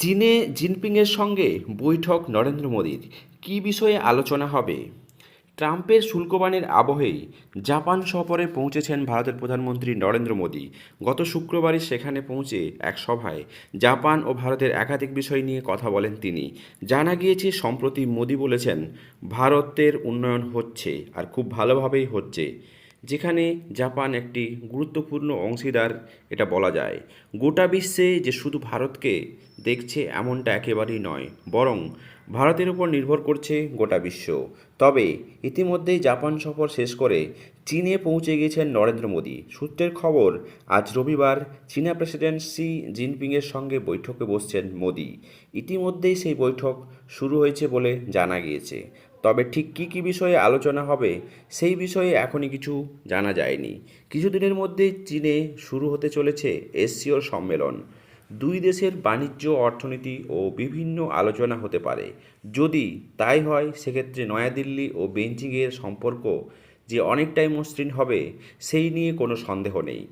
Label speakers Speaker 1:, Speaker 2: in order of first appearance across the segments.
Speaker 1: চীনে জিনপিংয়ের সঙ্গে বৈঠক নরেন্দ্র মোদীর। কী বিষয়ে আলোচনা হবে? ট্রাম্পের শুল্কবানের আবহেই জাপান সফরে পৌঁছেছেন ভারতের প্রধানমন্ত্রী নরেন্দ্র মোদী। গত শুক্রবারই সেখানে পৌঁছে এক সভায় জাপান ও ভারতের একাধিক বিষয় নিয়ে কথা বলেন তিনি। জানা গিয়েছে, সম্প্রতি মোদী বলেছেন, ভারতের উন্নয়ন হচ্ছে আর খুব ভালোভাবেই হচ্ছে। যেখানে জাপান একটি গুরুত্বপূর্ণ অংশীদার, এটা বলা যায়। গোটা বিশ্বে যে শুধু ভারতকে দেখছে এমনটা একেবারেই নয়, বরং ভারতের উপর নির্ভর করছে গোটা বিশ্ব। তবে ইতিমধ্যেই জাপান সফর শেষ করে চীনে পৌঁছে গিয়েছেন নরেন্দ্র মোদী। সূত্রের খবর, আজ রবিবার চীনা প্রেসিডেন্ট শি জিনপিংয়ের সঙ্গে বৈঠকে বসছেন মোদী। ইতিমধ্যেই সেই বৈঠক শুরু হয়েছে বলে জানা গিয়েছে। তবে ঠিক কী কী বিষয়ে আলোচনা হবে, সেই বিষয়ে এখনই কিছু জানা যায়নি। কিছুদিনের মধ্যে চীনে শুরু হতে চলেছে এসসিওর সম্মেলন। দুই দেশের বাণিজ্য, অর্থনীতি ও বিভিন্ন আলোচনা হতে পারে। যদি তাই হয়, সেক্ষেত্রে নয়াদিল্লি ও বেইজিংয়ের সম্পর্ক যে অনেকটাই মসৃণ হবে, সেই নিয়ে কোনো সন্দেহ নেই।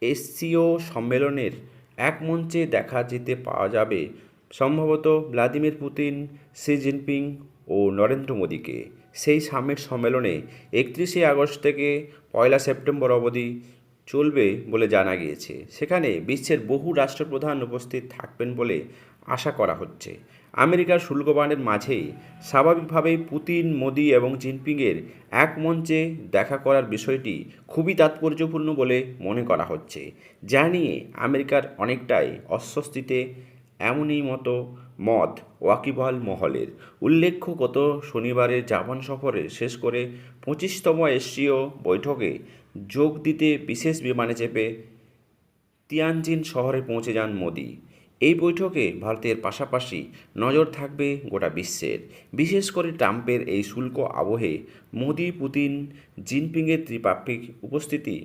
Speaker 1: এসসিও সম্মেলনের এক মঞ্চে দেখা যেতে পাওয়া যাবে সম্ভবত ভ্লাদিমির পুতিন, শি জিনপিং ও নরেন্দ্র মোদীকে। সেই সামিট সম্মেলনে একত্রিশে আগস্ট থেকে পয়লা সেপ্টেম্বর অবধি চলবে বলে জানা গিয়েছে। সেখানে বিশ্বের বহু রাষ্ট্রপ্রধান উপস্থিত থাকবেন বলে আশা করা হচ্ছে। আমেরিকার শুল্কবানের মাঝেই স্বাভাবিকভাবেই পুতিন, মোদি এবং জিনপিংয়ের এক মঞ্চে দেখা করার বিষয়টি খুবই তাৎপর্যপূর্ণ বলে মনে করা হচ্ছে, যা নিয়ে আমেরিকার অনেকটাই অস্বস্তিতে এমনই মতো মত ওয়াকিবহাল মহলের। উল্লেখ্য, গত শনিবারে জাপান সফরে শেষ করে পঁচিশতম এশীয় বৈঠকে যোগ দিতে বিশেষ বিমানে চেপে তিয়ানজিন শহরে পৌঁছে যান মোদি। এই বৈঠকে ভারতের পাশাপাশি নজর থাকবে গোটা বিশ্বের। বিশেষ করে ট্রাম্পের এই শুল্ক আবহে মোদি পুতিন জিনপিংয়ের ত্রিপাক্ষিক উপস্থিতি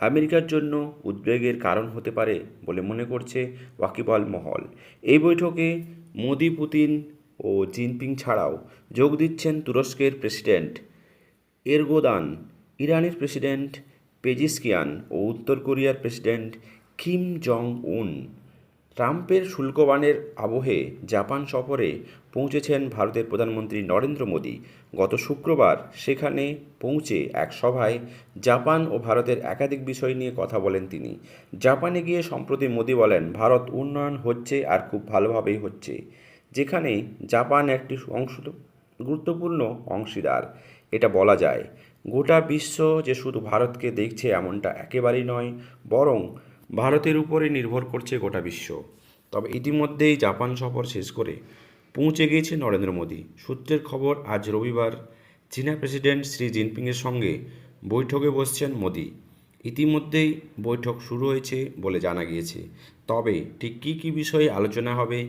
Speaker 1: আমেরিকার জন্য উদ্বেগের কারণ হতে পারে বলে মনে করছে ওয়াকিবাল মহল। এই বৈঠকে মোদি, পুতিন ও জিনপিং ছাড়াও যোগ দিচ্ছেন তুরস্কের প্রেসিডেন্ট এরগোদান, ইরানের প্রেসিডেন্ট পেজিসকিয়ান ও উত্তর কোরিয়ার প্রেসিডেন্ট কিম জং উন ট্রাম্পের শুল্কবানের আবহে জাপান সফরে পৌঁছেছেন ভারতের প্রধানমন্ত্রী নরেন্দ্র মোদী। গত শুক্রবার সেখানে পৌঁছে এক সভায় জাপান ও ভারতের একাধিক বিষয় নিয়ে কথা বলেন তিনি। জাপানে গিয়ে সম্প্রতি মোদী বলেন, ভারত উন্নয়ন হচ্ছে আর খুব ভালোভাবেই হচ্ছে। যেখানে জাপান একটি অংশ গুরুত্বপূর্ণ অংশীদার। এটা বলা যায়, গোটা বিশ্ব যে শুধু ভারতকে দেখছে এমনটা একেবারেই নয়, বরং ভারতের উপরে নির্ভর করছে গোটা বিশ্ব। তবে ইতিমধ্যেই জাপান সফর শেষ করে পৌঁছে গিয়েছে নরেন্দ্র মোদী। সূত্রের খবর, আজ রবিবার চীনা প্রেসিডেন্ট শ্রি জিনপিংয়ের সঙ্গে বৈঠকে বসছেন মোদী। ইতিমধ্যেই বৈঠক শুরু হয়েছে বলে জানা গিয়েছে। তবে ঠিক কী কী বিষয়ে আলোচনা হবে,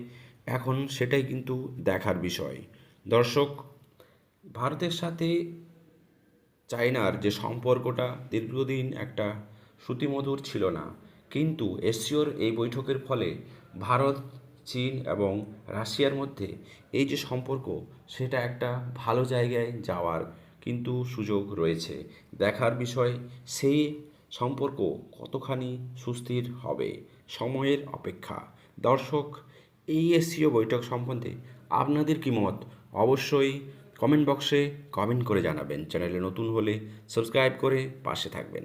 Speaker 1: এখন সেটাই কিন্তু দেখার বিষয়। দর্শক, ভারতের সাথে চায়নার যে সম্পর্কটা দীর্ঘদিন একটা শ্রুতিমধুর ছিল না। কিন্তু এসিওর এই বৈঠকের ফলে ভারত, চীন এবং রাশিয়ার মধ্যে এই যে সম্পর্ক, সেটা একটা ভালো জায়গায় যাওয়ার কিন্তু সুযোগ রয়েছে। দেখার বিষয়, সেই সম্পর্ক কতখানি সুস্থির হবে সময়ের অপেক্ষা। দর্শক, এই এসিও বৈঠক সম্বন্ধে আপনাদের কি মত? অবশ্যই কমেন্ট বক্সে কমেন্ট করে জানাবেন। চ্যানেলে নতুন হলে সাবস্ক্রাইব করে পাশে থাকবেন।